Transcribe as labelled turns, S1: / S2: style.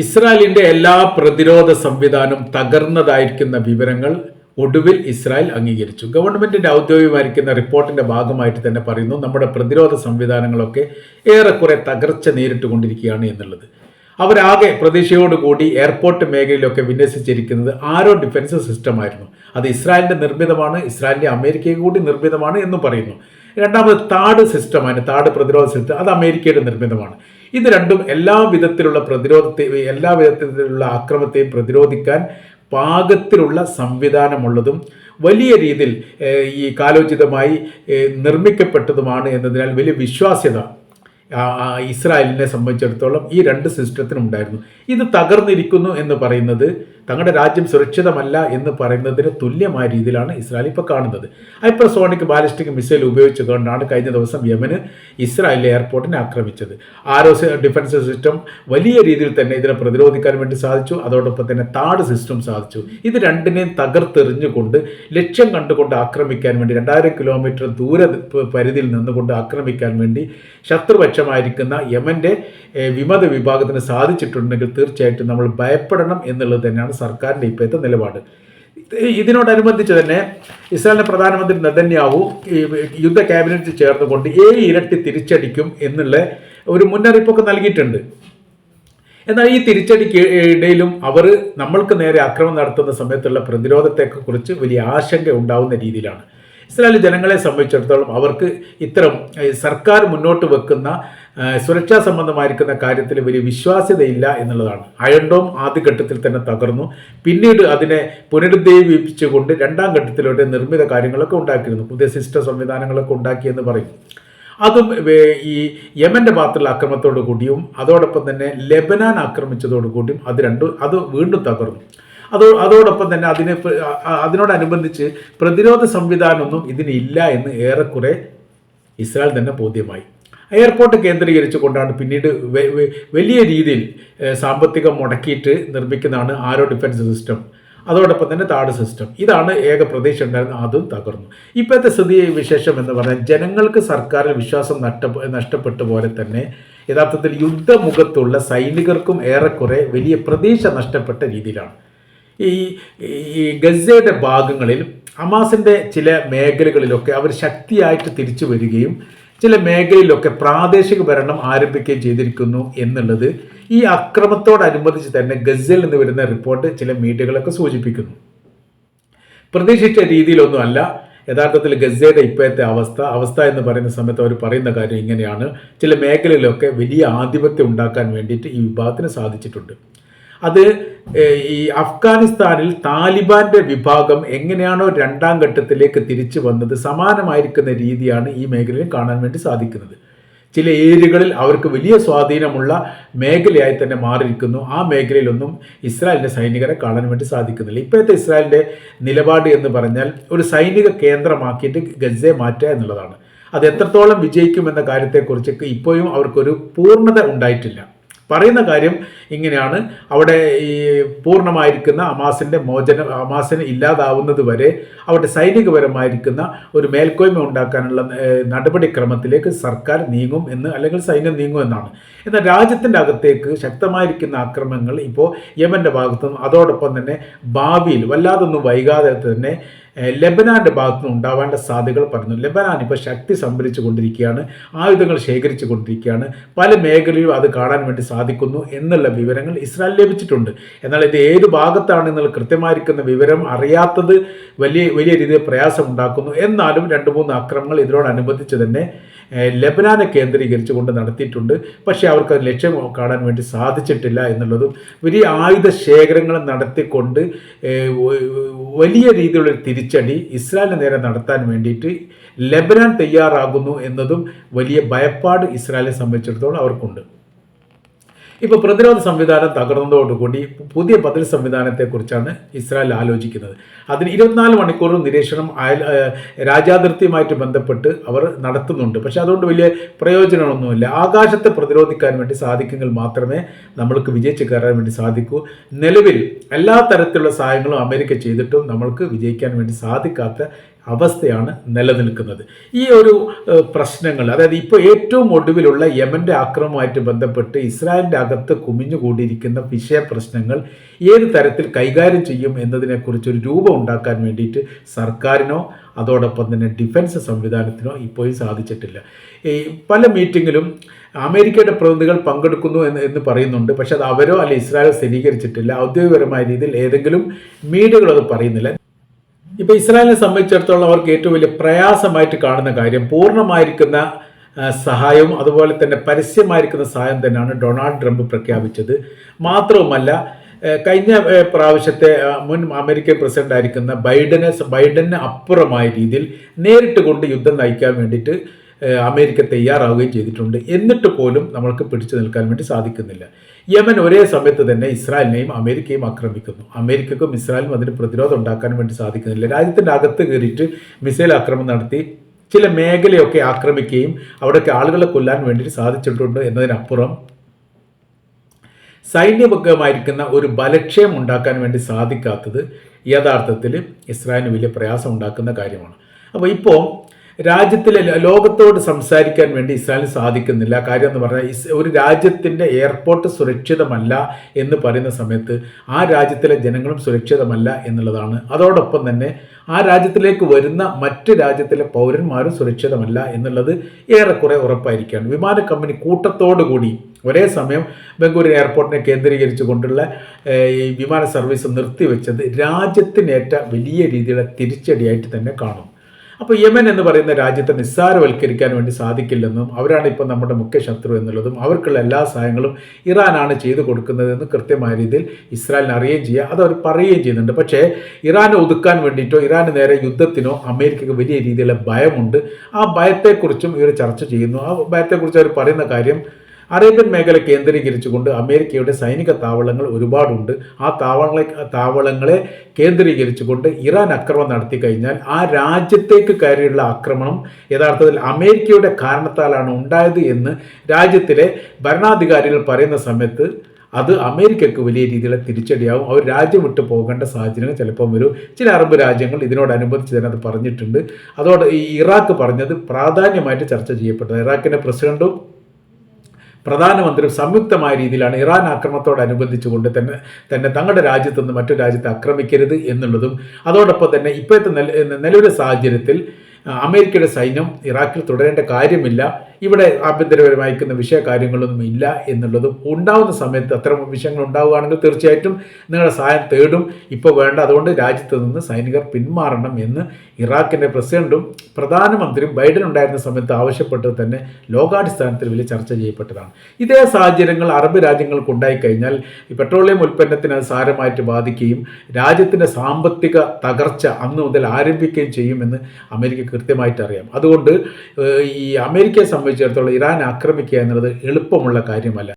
S1: ഇസ്രായേലിന്റെ എല്ലാ പ്രതിരോധ സംവിധാനം തകർന്നതായിരിക്കുന്ന വിവരങ്ങൾ ഒടുവിൽ ഇസ്രായേൽ അംഗീകരിച്ചു. ഗവൺമെന്റിന്റെ ഔദ്യോഗികമായിരിക്കുന്ന റിപ്പോർട്ടിന്റെ ഭാഗമായിട്ട് തന്നെ പറയുന്നു നമ്മുടെ പ്രതിരോധ സംവിധാനങ്ങളൊക്കെ ഏറെക്കുറെ തകർച്ച നേരിട്ടുകൊണ്ടിരിക്കുകയാണ് എന്നുള്ളത്. അവരാകെ പ്രതീക്ഷയോടുകൂടി എയർപോർട്ട് മേഖലയിലൊക്കെ വിന്യസിച്ചിരിക്കുന്നത് ആരോ ഡിഫൻസ് സിസ്റ്റമായിരുന്നു. അത് ഇസ്രായേലിന്റെ നിർമ്മിതമാണ് ഇസ്രായേലിന്റെ അമേരിക്കയും കൂടി നിർമ്മിതമാണ് എന്ന് പറയുന്നു. രണ്ടാമത് താഡ് സിസ്റ്റമാണ് താട് പ്രതിരോധ സിസ്റ്റം അത് അമേരിക്കയുടെ നിർമ്മിതമാണ്. ഇത് രണ്ടും എല്ലാ വിധത്തിലുള്ള പ്രതിരോധത്തെ എല്ലാ വിധത്തിലുള്ള ആക്രമത്തെയും പ്രതിരോധിക്കാൻ പാകത്തിലുള്ള സംവിധാനമുള്ളതും വലിയ രീതിയിൽ ഈ കാലോചിതമായി നിർമ്മിക്കപ്പെട്ടതുമാണ് എന്നതിനാൽ വലിയ വിശ്വാസ്യത ഇസ്രായേലിനെ സംബന്ധിച്ചിടത്തോളം ഈ രണ്ട് സിസ്റ്റത്തിനും ഉണ്ടായിരുന്നു ഇത് തകർന്നിരിക്കുന്നു എന്ന് പറയുന്നത് തങ്ങളുടെ രാജ്യം സുരക്ഷിതമല്ല എന്ന് പറയുന്നതിന് തുല്യമായ രീതിയിലാണ് ഇസ്രായേൽ ഇപ്പോൾ കാണുന്നത്. ഹൈപ്പർസോണിക് ബാലിസ്റ്റിക് മിസൈൽ ഉപയോഗിച്ചുകൊണ്ടാണ് കഴിഞ്ഞ ദിവസം യമന് ഇസ്രായേലിലെ എയർപോർട്ടിനെ ആക്രമിച്ചത്. ആരോ ഡിഫൻസ് സിസ്റ്റം വലിയ രീതിയിൽ തന്നെ ഇതിനെ പ്രതിരോധിക്കാൻ വേണ്ടി സാധിച്ചു. അതോടൊപ്പം തന്നെ താട് സിസ്റ്റം സാധിച്ചു. ഇത് രണ്ടിനെയും തകർത്തെറിഞ്ഞുകൊണ്ട് ലക്ഷ്യം കണ്ടുകൊണ്ട് ആക്രമിക്കാൻ വേണ്ടി രണ്ടായിരം കിലോമീറ്റർ ദൂര പരിധിയിൽ നിന്നുകൊണ്ട് ആക്രമിക്കാൻ വേണ്ടി ശത്രുപക്ഷമായിരിക്കുന്ന യമന്റെ യമന്റെ വിമത വിഭാഗത്തിന് സാധിച്ചിട്ടുണ്ടെങ്കിൽ തീർച്ചയായിട്ടും നമ്മൾ ഭയപ്പെടണം എന്നുള്ളത് തന്നെയാണ് സർക്കാരിന്റെ ഇപ്പോഴത്തെ നിലപാട്. ഇത് ഇതിനോടനുബന്ധിച്ച് തന്നെ ഇസ്രായേലിന്റെ പ്രധാനമന്ത്രി നെതന്യാഹു യുദ്ധ ക്യാബിനറ്റിൽ ചേർന്നുകൊണ്ട് ഏഴ് ഇരട്ടി തിരിച്ചടിക്കും എന്നുള്ള ഒരു മുന്നറിയിപ്പൊക്കെ നൽകിയിട്ടുണ്ട്. എന്നാൽ ഈ തിരിച്ചടിക്ക് ഇടയിലും അവർ നമ്മൾക്ക് നേരെ ആക്രമണം നടത്തുന്ന സമയത്തുള്ള പ്രതിരോധത്തെക്കുറിച്ച് വലിയ ആശങ്ക ഉണ്ടാവുന്ന രീതിയിലാണ്. ഇസ്രായേൽ ജനങ്ങളെ സംബന്ധിച്ചിടത്തോളം അവർക്ക് ഇത്തരം സർക്കാർ മുന്നോട്ട് വെക്കുന്ന സുരക്ഷാ സംബന്ധമായിരിക്കുന്ന കാര്യത്തിൽ വലിയ വിശ്വാസ്യതയില്ല എന്നുള്ളതാണ്. അയൺഡോം ആദ്യഘട്ടത്തിൽ തന്നെ തകർന്നു. പിന്നീട് അതിനെ പുനരുദ്ധീപിച്ചുകൊണ്ട് രണ്ടാം ഘട്ടത്തിലൂടെ നിർമ്മിത കാര്യങ്ങളൊക്കെ ഉണ്ടാക്കിയിരുന്നു. പുതിയ സിസ്റ്റം സംവിധാനങ്ങളൊക്കെ ഉണ്ടാക്കിയെന്ന് പറയും. അതും ഈ യമന്റെ ഭാഗത്തുള്ള ആക്രമണത്തോടു കൂടിയും അതോടൊപ്പം തന്നെ ലെബനാൻ ആക്രമിച്ചതോടു കൂടിയും അത് രണ്ടും അത് വീണ്ടും തകർന്നു. അതോ അതോടൊപ്പം തന്നെ അതിന് അതിനോടനുബന്ധിച്ച് പ്രതിരോധ സംവിധാനമൊന്നും ഇതിന് ഇല്ല എന്ന് ഏറെക്കുറെ ഇസ്രായേൽ തന്നെ ബോധ്യമായി. എയർപോർട്ട് കേന്ദ്രീകരിച്ചു കൊണ്ടാണ് പിന്നീട് വലിയ രീതിയിൽ സാമ്പത്തികം മുടക്കിയിട്ട് നിർമ്മിക്കുന്നതാണ് ആരോ ഡിഫൻസ് സിസ്റ്റം. അതോടൊപ്പം തന്നെ താട് സിസ്റ്റം. ഇതാണ് ഏക പ്രതീക്ഷ ഉണ്ടായിരുന്ന അതും തകർന്നു. ഇപ്പോഴത്തെ സ്ഥിതി വിശേഷം എന്ന് പറഞ്ഞാൽ ജനങ്ങൾക്ക് സർക്കാരിൽ വിശ്വാസം നഷ്ട നഷ്ടപ്പെട്ട പോലെ തന്നെ യഥാർത്ഥത്തിൽ യുദ്ധമുഖത്തുള്ള സൈനികർക്കും ഏറെക്കുറെ വലിയ പ്രതീക്ഷ നഷ്ടപ്പെട്ട രീതിയിലാണ്. ഈ ഈ ഗസയുടെ ഭാഗങ്ങളിൽ ഹമാസിന്റെ ചില മേഖലകളിലൊക്കെ അവർ ശക്തിയായിട്ട് തിരിച്ചു വരികയും ചില മേഖലയിലൊക്കെ പ്രാദേശിക ഭരണം ആരംഭിക്കുകയും ചെയ്തിരിക്കുന്നു എന്നുള്ളത് ഈ അക്രമത്തോടനുബന്ധിച്ച് തന്നെ ഗസയിൽ നിന്ന് വരുന്ന റിപ്പോർട്ട് ചില മീഡിയകളൊക്കെ സൂചിപ്പിക്കുന്നു. പ്രതീക്ഷിച്ച രീതിയിലൊന്നും അല്ല യഥാർത്ഥത്തിൽ ഗസയുടെ ഇപ്പോഴത്തെ അവസ്ഥ അവസ്ഥ എന്ന് പറയുന്ന സമയത്ത് അവർ പറയുന്ന കാര്യം ഇങ്ങനെയാണ്. ചില മേഖലയിലൊക്കെ വലിയ ആധിപത്യം ഉണ്ടാക്കാൻ വേണ്ടിയിട്ട് ഈ വിഭാഗത്തിന് സാധിച്ചിട്ടുണ്ട്. അത് ഈ അഫ്ഗാനിസ്ഥാനിൽ താലിബാന്റെ വിഭാഗം എങ്ങനെയാണോ രണ്ടാം ഘട്ടത്തിലേക്ക് തിരിച്ചു വന്നത് സമാനമായിരിക്കുന്ന രീതിയാണ് ഈ മേഖലയിൽ കാണാൻ വേണ്ടി സാധിക്കുന്നത്. ചില ഏരിയകളിൽ അവർക്ക് വലിയ സ്വാധീനമുള്ള മേഖലയായി തന്നെ മാറിയിരിക്കുന്നു. ആ മേഖലയിലൊന്നും ഇസ്രായേലിന്റെ സൈനികരെ കാണാൻ വേണ്ടി സാധിക്കുന്നില്ല. ഇപ്പോഴത്തെ ഇസ്രായേലിന്റെ നിലപാട് എന്ന് പറഞ്ഞാൽ ഒരു സൈനിക കേന്ദ്രമാക്കിയിട്ട് ഗസയെ മാറ്റുക എന്നുള്ളതാണ്. അത് എത്രത്തോളം വിജയിക്കുമെന്ന കാര്യത്തെക്കുറിച്ച് ഇപ്പോഴും അവർക്കൊരു പൂർണത ഉണ്ടായിട്ടില്ല. പറയുന്ന കാര്യം ഇങ്ങനെയാണ്. അവിടെ ഈ പൂർണമായിരിക്കുന്ന അമാസിന്റെ മോചനം അമാസിന് ഇല്ലാതാവുന്നത് വരെ അവിടെ സൈനികപരമായിരിക്കുന്ന ഒരു മേൽക്കോയ്മ ഉണ്ടാക്കാനുള്ള നടപടിക്രമത്തിലേക്ക് സർക്കാർ നീങ്ങും എന്ന് അല്ലെങ്കിൽ സൈന്യം നീങ്ങും എന്നാണ്. എന്നാൽ രാജ്യത്തിന്റെ അകത്തേക്ക് ശക്തമായിരിക്കുന്ന ആക്രമണങ്ങൾ ഇപ്പോൾ യമന്റെ ഭാഗത്തുനിന്നും അതോടൊപ്പം തന്നെ ഭാവിയിൽ വല്ലാതൊന്നും വൈകാതെ തന്നെ ലെബനാന്റെ ഭാഗത്തു നിന്ന് ഉണ്ടാവേണ്ട സാധ്യതകൾ പറഞ്ഞു ലെബനാൻ ഇപ്പോൾ ശക്തി സംഭരിച്ചു കൊണ്ടിരിക്കുകയാണ് ആയുധങ്ങൾ ശേഖരിച്ചു കൊണ്ടിരിക്കുകയാണ്. പല മേഖലയിലും അത് കാണാൻ വേണ്ടി സാധിക്കുന്നു എന്നുള്ള വിവരങ്ങൾ ഇസ്രായേൽ ലഭിച്ചിട്ടുണ്ട്. എന്നാൽ ഇത് ഏത് ഭാഗത്താണ് എന്നുള്ള കൃത്യമായിരിക്കുന്ന വിവരം അറിയാത്തത് വലിയ വലിയ രീതിയിൽ പ്രയാസം ഉണ്ടാക്കുന്നു എന്നാലും രണ്ട് മൂന്ന് അക്രമങ്ങൾ ഇതിനോടനുബന്ധിച്ച് തന്നെ ലബനാനെ കേന്ദ്രീകരിച്ചുകൊണ്ട് നടത്തിയിട്ടുണ്ട്. പക്ഷേ അവർക്ക് അത് ലക്ഷ്യം കാണാൻ വേണ്ടി സാധിച്ചിട്ടില്ല എന്നുള്ളതും വലിയ ആയുധ ശേഖരങ്ങൾ നടത്തിക്കൊണ്ട് വലിയ രീതിയിലുള്ള തിരിച്ചടി ഇസ്രായേലിന് നേരെ നടത്താൻ വേണ്ടിയിട്ട് ലെബനാൻ തയ്യാറാകുന്നു എന്നതും വലിയ ഭയപ്പാട് ഇസ്രായേലിനെ സംബന്ധിച്ചിടത്തോളം അവർക്കുണ്ട്. ഇപ്പോൾ പ്രതിരോധ സംവിധാനം തകർന്നതോടുകൂടി പുതിയ ബദൽ സംവിധാനത്തെക്കുറിച്ചാണ് ഇസ്രായേൽ ആലോചിക്കുന്നത്. അതിന് ഇരുപത്തിനാല് മണിക്കൂർ നിരീക്ഷണം അയൽ രാജ്യാതിർത്തിയുമായിട്ട് ബന്ധപ്പെട്ട് അവർ നടത്തുന്നുണ്ട്. പക്ഷെ അതുകൊണ്ട് വലിയ പ്രയോജനമൊന്നുമില്ല ആകാശത്തെ പ്രതിരോധിക്കാൻ വേണ്ടി സാധിക്കുമെങ്കിൽ മാത്രമേ നമ്മൾക്ക് വിജയിച്ച് കയറാൻ വേണ്ടി സാധിക്കൂ. നിലവിൽ എല്ലാ തരത്തിലുള്ള സഹായങ്ങളും അമേരിക്ക ചെയ്തിട്ടും നമ്മൾക്ക് വിജയിക്കാൻ വേണ്ടി സാധിക്കാത്ത അവസ്ഥയാണ് നിലനിൽക്കുന്നത്. ഈ ഒരു പ്രശ്നങ്ങൾ അതായത് ഇപ്പോൾ ഏറ്റവും ഒടുവിലുള്ള യമന്റെ ആക്രമണവുമായിട്ട് ബന്ധപ്പെട്ട് ഇസ്രായേലിന്റെ അകത്ത് കുമിഞ്ഞുകൂടിയിരിക്കുന്ന വിഷയ പ്രശ്നങ്ങൾ ഏത് തരത്തിൽ കൈകാര്യം ചെയ്യും എന്നതിനെക്കുറിച്ച് ഒരു രൂപം ഉണ്ടാക്കാൻ വേണ്ടിയിട്ട് സർക്കാരിനോ അതോടൊപ്പം തന്നെ ഡിഫൻസ് സംവിധാനത്തിനോ ഇപ്പോഴും സാധിച്ചിട്ടില്ല. ഈ പല മീറ്റിങ്ങിലും അമേരിക്കയുടെ പ്രതിനിധികൾ പങ്കെടുക്കുന്നു എന്ന് എന്ന് പറയുന്നുണ്ട്. പക്ഷെ അത് അവരോ അല്ലെ ഇസ്രായേലോ സ്ഥിരീകരിച്ചിട്ടില്ല. ഔദ്യോഗികപരമായ രീതിയിൽ ഏതെങ്കിലും മീഡിയകളത് പറയുന്നില്ല. ഇപ്പൊ ഇസ്രായേലിനെ സംബന്ധിച്ചിടത്തോളം അവർക്ക് ഏറ്റവും വലിയ പ്രയാസമായിട്ട് കാണുന്ന കാര്യം പൂർണമായിരിക്കുന്ന സഹായവും അതുപോലെ തന്നെ പരസ്യമായിരിക്കുന്ന സഹായം തന്നെയാണ് ഡൊണാൾഡ് ട്രംപ് പ്രഖ്യാപിച്ചത്. മാത്രവുമല്ല കഴിഞ്ഞ പ്രാവശ്യത്തെ മുൻ അമേരിക്കൻ പ്രസിഡന്റ് ആയിരിക്കുന്ന ബൈഡനെ ബൈഡന് അപ്പുറമായ രീതിയിൽ നേരിട്ട് കൊണ്ട് യുദ്ധം നയിക്കാൻ വേണ്ടിയിട്ട് അമേരിക്ക തയ്യാറാവുകയും ചെയ്തിട്ടുണ്ട്. എന്നിട്ട് പോലും നമ്മൾക്ക് പിടിച്ചു നിൽക്കാൻ വേണ്ടി സാധിക്കുന്നില്ല. യമൻ ഒരേ സമയത്ത് തന്നെ ഇസ്രായേലിനെയും അമേരിക്കയും ആക്രമിക്കുന്നു. അമേരിക്കക്കും ഇസ്രായേലും അതിന് പ്രതിരോധം ഉണ്ടാക്കാൻ വേണ്ടി സാധിക്കുന്നില്ല. രാജ്യത്തിന്റെ അകത്ത് കയറിയിട്ട് മിസൈൽ ആക്രമണം നടത്തി ചില മേഖലയൊക്കെ ആക്രമിക്കുകയും അവിടെയൊക്കെ ആളുകളെ കൊല്ലാൻ വേണ്ടിയിട്ട് സാധിച്ചിട്ടുണ്ട് എന്നതിനപ്പുറം സൈന്യമുഖമായിരിക്കുന്ന ഒരു ബലക്ഷയം ഉണ്ടാക്കാൻ വേണ്ടി സാധിക്കാത്തത് യഥാർത്ഥത്തിൽ ഇസ്രായേലിന് വലിയ പ്രയാസം ഉണ്ടാക്കുന്ന കാര്യമാണ്. അപ്പോൾ ഇപ്പോൾ രാജ്യത്തിലെ ലോകത്തോട് സംസാരിക്കാൻ വേണ്ടി ഇസ്രായേലിന് സാധിക്കുന്നില്ല. കാര്യം എന്ന് പറഞ്ഞാൽ ഒരു രാജ്യത്തിന്റെ എയർപോർട്ട് സുരക്ഷിതമല്ല എന്ന് പറയുന്ന സമയത്ത് ആ രാജ്യത്തിലെ ജനങ്ങളും സുരക്ഷിതമല്ല എന്നുള്ളതാണ്. അതോടൊപ്പം തന്നെ ആ രാജ്യത്തിലേക്ക് വരുന്ന മറ്റ് രാജ്യത്തിലെ പൗരന്മാരും സുരക്ഷിതമല്ല എന്നുള്ളത് ഏറെക്കുറെ ഉറപ്പായിരിക്കുകയാണ്. വിമാന കമ്പനി കൂട്ടത്തോടു കൂടി ഒരേ സമയം ബംഗൂരു എയർപോർട്ടിനെ കേന്ദ്രീകരിച്ചു കൊണ്ടുള്ള ഈ വിമാന സർവീസ് നിർത്തിവെച്ചത് രാജ്യത്തിനേറ്റ വലിയ രീതിയിലുള്ള തിരിച്ചടിയായിട്ട് തന്നെ കാണും. അപ്പോൾ യമൻ എന്ന് പറയുന്ന രാജ്യത്തെ നിസ്സാരവൽക്കരിക്കാൻ വേണ്ടി സാധിക്കില്ലെന്നും അവരാണ് ഇപ്പോൾ നമ്മുടെ മുഖ്യ ശത്രു എന്നുള്ളതും അവർക്കുള്ള എല്ലാ സഹായങ്ങളും ഇറാനാണ് ചെയ്തു കൊടുക്കുന്നതെന്ന് കൃത്യമായ രീതിയിൽ ഇസ്രായേലിന് അറിയുകയും ചെയ്യുക അത് അവർ പറയുകയും ചെയ്യുന്നുണ്ട്. പക്ഷേ ഇറാനെ ഒതുക്കാൻ വേണ്ടിയിട്ടോ ഇറാന് നേരെ യുദ്ധത്തിനോ അമേരിക്കയ്ക്ക് വലിയ രീതിയിലുള്ള ഭയമുണ്ട്. ആ ഭയത്തെക്കുറിച്ചും ഇവർ ചർച്ച ചെയ്യുന്നു. ആ ഭയത്തെക്കുറിച്ച് അവർ പറയുന്ന കാര്യം അറേബ്യൻ മേഖല കേന്ദ്രീകരിച്ചുകൊണ്ട് അമേരിക്കയുടെ സൈനിക താവളങ്ങൾ ഒരുപാടുണ്ട്. ആ താവളങ്ങളെ താവളങ്ങളെ കേന്ദ്രീകരിച്ചുകൊണ്ട് ഇറാൻ ആക്രമണം നടത്തി കഴിഞ്ഞാൽ ആ രാജ്യത്തേക്ക് കയറിയുള്ള ആക്രമണം യഥാർത്ഥത്തിൽ അമേരിക്കയുടെ കാരണത്താലാണ് ഉണ്ടായത് എന്ന് രാജ്യത്തിലെ ഭരണാധികാരികൾ പറയുന്ന സമയത്ത് അത് അമേരിക്കയ്ക്ക് വലിയ രീതിയിലുള്ള തിരിച്ചടിയാവും. അവർ രാജ്യം വിട്ടു പോകേണ്ട സാഹചര്യങ്ങൾ ചിലപ്പം വരും. ചില അറബ് രാജ്യങ്ങൾ ഇതിനോടനുബന്ധിച്ച് തന്നെ അത് പറഞ്ഞിട്ടുണ്ട്. അതോടെ ഈ ഇറാഖ് പറഞ്ഞത് പ്രാധാന്യമായിട്ട് ചർച്ച ചെയ്യപ്പെട്ടത് ഇറാഖിന്റെ പ്രസിഡന്റും പ്രധാനമന്ത്രിയും സംയുക്തമായ രീതിയിലാണ് ഇറാൻ ആക്രമണത്തോടനുബന്ധിച്ചുകൊണ്ട് തന്നെ തന്നെ തങ്ങളുടെ രാജ്യത്ത് നിന്ന് മറ്റു രാജ്യത്തെ ആക്രമിക്കരുത് എന്നുള്ളതും അതോടൊപ്പം തന്നെ ഇപ്പോഴത്തെ നില നിലവിലെ സാഹചര്യത്തിൽ അമേരിക്കയുടെ സൈന്യം ഇറാഖിൽ തുടരേണ്ട കാര്യമില്ല. ഇവിടെ ആഭ്യന്തരപരമായിരിക്കുന്ന വിഷയ കാര്യങ്ങളൊന്നും ഇല്ല എന്നുള്ളതും ഉണ്ടാവുന്ന സമയത്ത് അത്തരം വിഷയങ്ങൾ ഉണ്ടാവുകയാണെങ്കിൽ തീർച്ചയായിട്ടും നിങ്ങളുടെ സഹായം തേടും. ഇപ്പോൾ വേണ്ട അതുകൊണ്ട് രാജ്യത്ത് നിന്ന് സൈനികർ പിന്മാറണം എന്ന് ഇറാഖിന്റെ പ്രസിഡന്റും പ്രധാനമന്ത്രിയും ബൈഡൻ ഉണ്ടായിരുന്ന സമയത്ത് ആവശ്യപ്പെട്ടത് തന്നെ ലോകാടിസ്ഥാനത്തിൽ വലിയ ചർച്ച ചെയ്യപ്പെട്ടതാണ്. ഇതേ സാഹചര്യങ്ങൾ അറബ് രാജ്യങ്ങൾക്ക് ഉണ്ടായിക്കഴിഞ്ഞാൽ ഈ പെട്രോളിയം ഉൽപ്പന്നത്തിന് അത് സാരമായിട്ട് ബാധിക്കുകയും രാജ്യത്തിന്റെ സാമ്പത്തിക തകർച്ച അന്ന് മുതൽ ആരംഭിക്കുകയും ചെയ്യുമെന്ന് അമേരിക്ക കൃത്യമായിട്ട് അറിയാം. അതുകൊണ്ട് ഈ അമേരിക്കയെ സംബന്ധിച്ചിടത്തോളം ഇറാൻ ആക്രമിക്കുക എന്നുള്ളത് എളുപ്പമുള്ള കാര്യമല്ല.